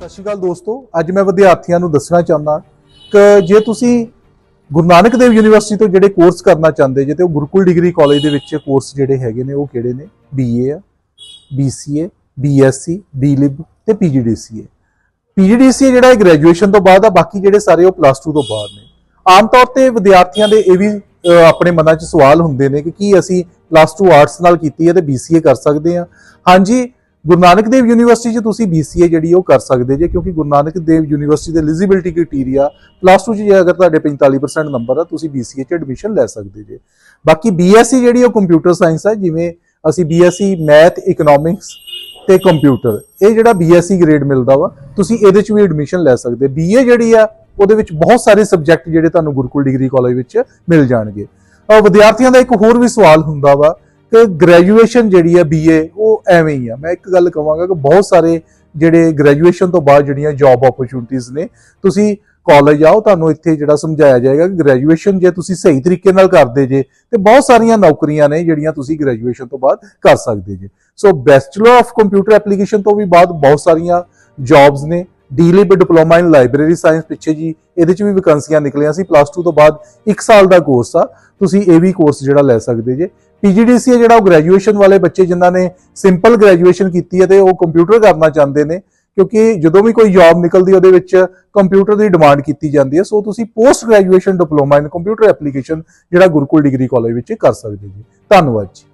ਸਤਿ ਸ਼੍ਰੀ ਅਕਾਲ ਦੋਸਤੋ। ਅੱਜ ਮੈਂ ਵਿਦਿਆਰਥੀਆਂ ਨੂੰ ਦੱਸਣਾ ਚਾਹੁੰਦਾ ਕਿ ਜੇ ਤੁਸੀਂ ਗੁਰੂ ਨਾਨਕ ਦੇਵ ਯੂਨੀਵਰਸਿਟੀ ਤੋਂ ਜਿਹੜੇ ਕੋਰਸ ਕਰਨਾ ਚਾਹੁੰਦੇ, ਜੇ ਤੇ ਉਹ ਗੁਰਕੁਲ ਡਿਗਰੀ ਕਾਲਜ ਦੇ ਵਿੱਚ ਕੋਰਸ ਜਿਹੜੇ ਹੈਗੇ ਨੇ, ਉਹ ਕਿਹੜੇ ਨੇ? BA ਆ BCA BSc BLib ਤੇ PGDCA PGDCA ਜਿਹੜਾ ਹੈ ਗ੍ਰੈਜੂਏਸ਼ਨ ਤੋਂ ਬਾਅਦ ਆ, ਬਾਕੀ ਜਿਹੜੇ ਸਾਰੇ ਉਹ ਪਲੱਸ 2 ਤੋਂ ਬਾਅਦ ਨੇ। ਆਮ ਤੌਰ ਤੇ ਵਿਦਿਆਰਥੀਆਂ ਦੇ ਇਹ ਵੀ ਆਪਣੇ ਮਨਾਂ 'ਚ ਸਵਾਲ ਹੁੰਦੇ ਨੇ ਕਿ ਕੀ ਅਸੀਂ ਪਲੱਸ 2 ਆਰਟਸ ਨਾਲ ਕੀਤੀ ਹੈ ਤੇ BCA ਕਰ ਸਕਦੇ ਹਾਂ। ਹਾਂਜੀ ਗੁਰੂ ਨਾਨਕ ਦੇਵ ਯੂਨੀਵਰਸਿਟੀ 'ਚ ਤੁਸੀਂ BCA ਜਿਹੜੀ ਉਹ ਕਰ ਸਕਦੇ ਜੇ, ਕਿਉਂਕਿ ਗੁਰੂ ਨਾਨਕ ਦੇਵ ਯੂਨੀਵਰਸਿਟੀ ਦੇ ਐਲੀਜੀਬਿਲਟੀ ਕ੍ਰਾਈਟੇਰੀਆ ਪਲੱਸ 2 'ਚ ਜੇ ਅਗਰ ਤੁਹਾਡੇ 45% ਨੰਬਰ ਆ, ਤੁਸੀਂ BCA 'ਚ ਐਡਮਿਸ਼ਨ ਲੈ ਸਕਦੇ ਜੇ। ਬਾਕੀ BSc ਜਿਹੜੀ ਉਹ ਕੰਪਿਊਟਰ ਸਾਇੰਸ ਆ, ਜਿਵੇਂ ਅਸੀਂ BSc ਮੈਥ ਇਕਨੋਮਿਕਸ ਤੇ ਕੰਪਿਊਟਰ ਇਹ ਜਿਹੜਾ BSc ਗ੍ਰੇਡ ਮਿਲਦਾ ਵਾ, ਤੁਸੀਂ ਇਹਦੇ 'ਚ ਵੀ ਐਡਮਿਸ਼ਨ ਲੈ ਸਕਦੇ। BA ਜਿਹੜੀ ਆ, ਉਹਦੇ ਵਿੱਚ ਬਹੁਤ ਸਾਰੇ ਸਬਜੈਕਟ ਜਿਹੜੇ ਤੁਹਾਨੂੰ ਗੁਰੂਕੁਲ ਡਿਗਰੀ ਕਾਲਜ ਵਿੱਚ ਮਿਲ ਜਾਣਗੇ। ਵਿਦਿਆਰਥੀਆਂ ਦਾ ਇੱਕ ਹੋਰ ਵੀ ਸਵਾਲ ਹੁੰਦਾ ਵਾ ਕਿ ਗ੍ਰੈਜੂਏਸ਼ਨ ਜਿਹੜੀ ਹੈ BA ਉਹ ਐਵੇਂ ਹੀ ਆ। ਮੈਂ ਇੱਕ ਗੱਲ ਕਹਾਂਗਾ ਕਿ ਬਹੁਤ ਸਾਰੇ ਜਿਹੜੇ ਗ੍ਰੈਜੂਏਸ਼ਨ ਤੋਂ ਬਾਅਦ ਜਿਹੜੀਆਂ ਜੌਬ ਓਪਰਚੁਨਿਟੀਆਂ ਨੇ, ਤੁਸੀਂ ਕਾਲਜ ਆਓ, ਤੁਹਾਨੂੰ ਇੱਥੇ ਜਿਹੜਾ ਸਮਝਾਇਆ ਜਾਏਗਾ ਕਿ ਗ੍ਰੈਜੂਏਸ਼ਨ ਜੇ ਤੁਸੀਂ ਸਹੀ ਤਰੀਕੇ ਨਾਲ ਕਰਦੇ ਜੇ, ਤੇ ਬਹੁਤ ਸਾਰੀਆਂ ਨੌਕਰੀਆਂ ਨੇ ਜਿਹੜੀਆਂ ਤੁਸੀਂ ਗ੍ਰੈਜੂਏਸ਼ਨ ਤੋਂ ਬਾਅਦ ਕਰ ਸਕਦੇ ਜੇ। So bachelor of computer application ਤੋਂ ਵੀ ਬਾਅਦ ਬਹੁਤ ਸਾਰੀਆਂ ਜੌਬਸ ਨੇ DLib diploma in library science ਪਿੱਛੇ ਜੀ, ਇਹਦੇ ਚ ਵੀ ਵੈਕੈਂਸੀਆਂ ਨਿਕਲੀਆਂ ਸੀ ਪਲੱਸ 2 ਤੋਂ ਬਾਅਦ 1 ਸਾਲ ਦਾ ਕੋਰਸ ਆ। ਤੁਸੀਂ ਇਹ ਵੀ ਕੋਰਸ ਜਿਹੜਾ ਲੈ ਸਕਦੇ ਜੇ। ਪੀਜੀਡੀਸੀ ਜਿਹੜਾ ਉਹ ਗ੍ਰੈਜੂਏਸ਼ਨ ਵਾਲੇ ਬੱਚੇ ਜਿਨ੍ਹਾਂ ਨੇ ਸਿੰਪਲ ਗ੍ਰੈਜੂਏਸ਼ਨ ਕੀਤੀ ਹੈ ਤੇ ਉਹ ਕੰਪਿਊਟਰ ਕਰਨਾ ਚਾਹੁੰਦੇ ਨੇ, ਕਿਉਂਕਿ ਜਦੋਂ ਵੀ ਕੋਈ ਜੌਬ ਨਿਕਲਦੀ ਉਹਦੇ ਵਿੱਚ ਕੰਪਿਊਟਰ ਦੀ ਡਿਮਾਂਡ ਕੀਤੀ ਜਾਂਦੀ ਹੈ। ਸੋ ਤੁਸੀਂ post graduation diploma in computer application ਜਿਹੜਾ ਗੁਰਕੁਲ ਡਿਗਰੀ ਕਾਲਜ ਵਿੱਚ ਕਰ ਸਕਦੇ ਜੀ। ਧੰਨਵਾਦ ਜੀ।